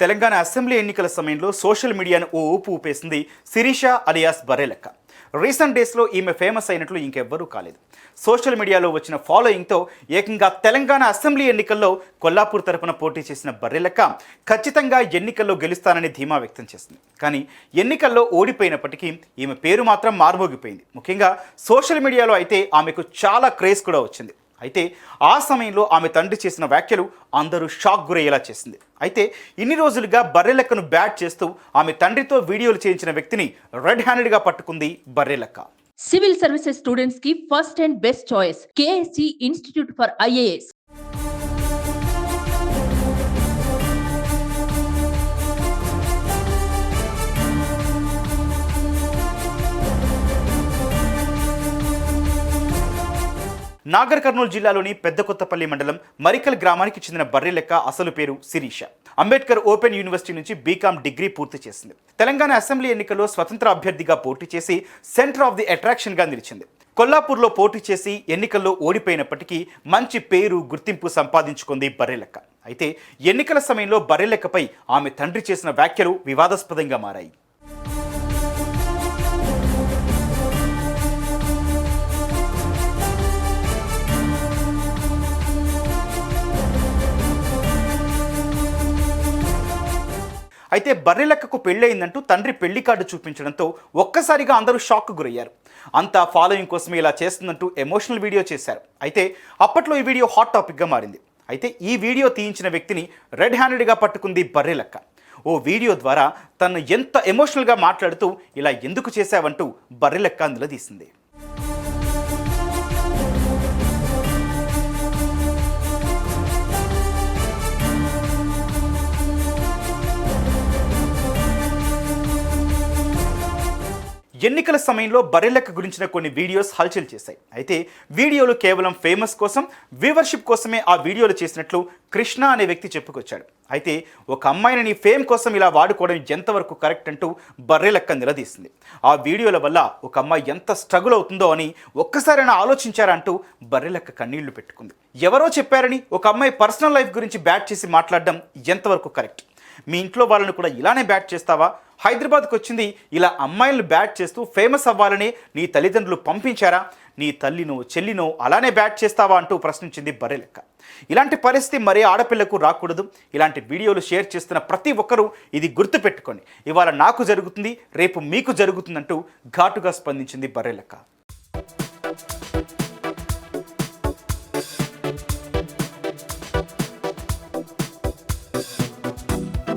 Telangana assembly ఎన్నికల సమయంలో social మీడియాను ఓ ఊపు ఊపేసింది శిరీష అలియాస్ బర్రెలెక్క రీసెంట్ డేస్లో ఈమె ఫేమస్ అయినట్లు ఇంకెవ్వరూ కాలేదు. సోషల్ మీడియాలో వచ్చిన ఫాలోయింగ్తో ఏకంగా తెలంగాణ అసెంబ్లీ ఎన్నికల్లో కొల్లాపూర్ తరపున పోటీ చేసిన బర్రెలెక్క ఖచ్చితంగా ఎన్నికల్లో గెలుస్తానని ధీమా వ్యక్తం చేసింది. కానీ ఎన్నికల్లో ఓడిపోయినప్పటికీ ఈమె పేరు మాత్రం మార్మోగిపోయింది. ముఖ్యంగా సోషల్ మీడియాలో అయితే ఆమెకు చాలా క్రేజ్ కూడా వచ్చింది. అయితే ఆ సమయంలో ఆమె తండ్రి చేసిన వ్యాఖ్యలు అందరూ షాక్ గురయ్యేలా చేసింది. అయితే ఇన్ని రోజులుగా బర్రెలెక్కను బ్యాట్ చేస్తూ ఆమె తండ్రితో వీడియోలు చేయించిన వ్యక్తిని రెడ్ హ్యాండెడ్గా పట్టుకుంది బర్రెలెక్క సివిల్ సర్వీసెస్ స్టూడెంట్స్కి first and best choice KSC institute for IAS. Nagar Kurnool జిల్లాలోని పెద్ద కొత్తపల్లి మండలం మరికల్ గ్రామానికి చెందిన బర్రెలెక్క అసలు పేరు శిరీష. అంబేద్కర్ ఓపెన్ యూనివర్సిటీ నుంచి బీకామ్ డిగ్రీ పూర్తి చేసింది. తెలంగాణ అసెంబ్లీ ఎన్నికల్లో స్వతంత్ర అభ్యర్థిగా పోటీ చేసి సెంటర్ ఆఫ్ ది అట్రాక్షన్గా నిలిచింది. కొల్లాపూర్లో పోటీ చేసి ఎన్నికల్లో ఓడిపోయినప్పటికీ మంచి పేరు గుర్తింపు సంపాదించుకుంది బర్రెలెక్క అయితే ఎన్నికల సమయంలో బర్రెలెక్కపై ఆమె తండ్రి చేసిన వ్యాఖ్యలు వివాదాస్పదంగా మారాయి. అయితే బర్రెలెక్కకు పెళ్ళయిందంటూ తండ్రి పెళ్ళి కార్డు చూపించడంతో ఒక్కసారిగా అందరూ షాక్ గురయ్యారు. అంతా ఫాలోయింగ్ కోసమే ఇలా చేస్తుందంటూ ఎమోషనల్ వీడియో చేశారు. అయితే అప్పట్లో ఈ వీడియో హాట్ టాపిక్గా మారింది. అయితే ఈ వీడియో తీయించిన వ్యక్తిని రెడ్ హ్యాండెడ్గా పట్టుకుంది బర్రెలెక్క. ఓ వీడియో ద్వారా తను ఎంత ఎమోషనల్గా మాట్లాడుతూ ఇలా ఎందుకు చేశావంటూ బర్రెలెక్క తీసింది. ఎన్నికల సమయంలో బర్రెలెక్క గురించిన కొన్ని వీడియోస్ హల్చల్ చేశాయి. అయితే వీడియోలు కేవలం ఫేమస్ కోసం వ్యూవర్షిప్ కోసమే ఆ వీడియోలు చేసినట్లు కృష్ణ అనే వ్యక్తి చెప్పుకొచ్చాడు. అయితే ఒక అమ్మాయిని నీ ఫేమ్ కోసం ఇలా వాడుకోవడం ఎంతవరకు కరెక్ట్ అంటూ బర్రెలెక్క నిలదీసింది. ఆ వీడియోల వల్ల ఒక అమ్మాయి ఎంత స్ట్రగుల్ అవుతుందో అని ఒక్కసారైనా ఆలోచించారా అంటూ బర్రెలెక్క కన్నీళ్ళు పెట్టుకుంది. ఎవరో చెప్పారని ఒక అమ్మాయి పర్సనల్ లైఫ్ గురించి బ్యాట్ చేసి మాట్లాడడం ఎంతవరకు కరెక్ట్? మీ ఇంట్లో వాళ్ళని కూడా ఇలానే బ్యాట్ చేస్తావా? హైదరాబాద్కి వచ్చింది. ఇలా అమ్మాయిలను బ్యాట్ చేస్తూ ఫేమస్ అవ్వాలని నీ తల్లిదండ్రులు పంపించారా? నీ తల్లినో చెల్లినో అలానే బ్యాట్ చేస్తావా అంటూ ప్రశ్నించింది బర్రెలెక్క. ఇలాంటి పరిస్థితి మరే ఆడపిల్లకు రాకూడదు. ఇలాంటి వీడియోలు షేర్ చేస్తున్న ప్రతి ఒక్కరూ ఇది గుర్తుపెట్టుకోండి. ఇవాళ నాకు జరుగుతుంది రేపు మీకు జరుగుతుందంటూ ఘాటుగా స్పందించింది బర్రెలెక్క.